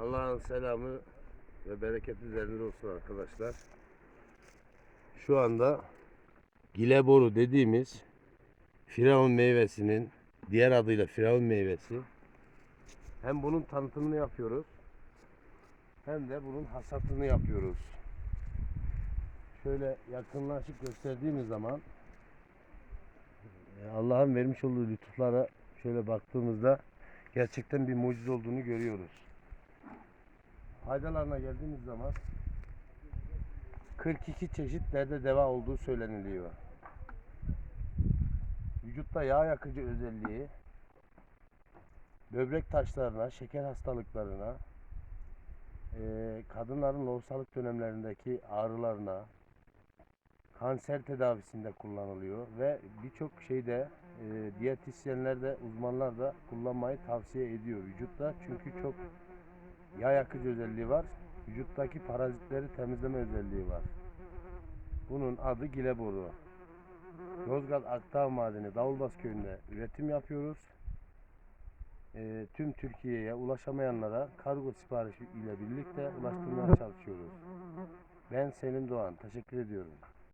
Allah'ın selamı ve bereket üzerinde olsun arkadaşlar. Şu anda gileboru dediğimiz firavun meyvesinin diğer adıyla firavun meyvesi. Hem bunun tanıtımını yapıyoruz hem de bunun hasatını yapıyoruz. Şöyle yakınlaşıp gösterdiğimiz zaman e, Allah'ın vermiş olduğu lütuflara şöyle baktığımızda gerçekten bir mucize olduğunu görüyoruz. Faydalarına geldiğimiz zaman 42 çeşit derde deva olduğu söyleniliyor. Vücutta yağ yakıcı özelliği, böbrek taşlarına, şeker hastalıklarına, eee, kadınların lohusalık dönemlerindeki ağrılarına, kanser tedavisinde kullanılıyor ve birçok şeyde eee diyetisyenler de uzmanlar da kullanmayı tavsiye ediyor vücutta çünkü çok yağ yakıcı özelliği var. Vücuttaki parazitleri temizleme özelliği var. Bunun adı gileboru. Yozgat Akdağ Madeni Davulbaz köyünde üretim yapıyoruz. Eee, tüm Türkiye'ye ulaşamayanlara kargo siparişi ile birlikte ulaştırmaya çalışıyoruz. Ben Selim Doğan. Teşekkür ediyorum.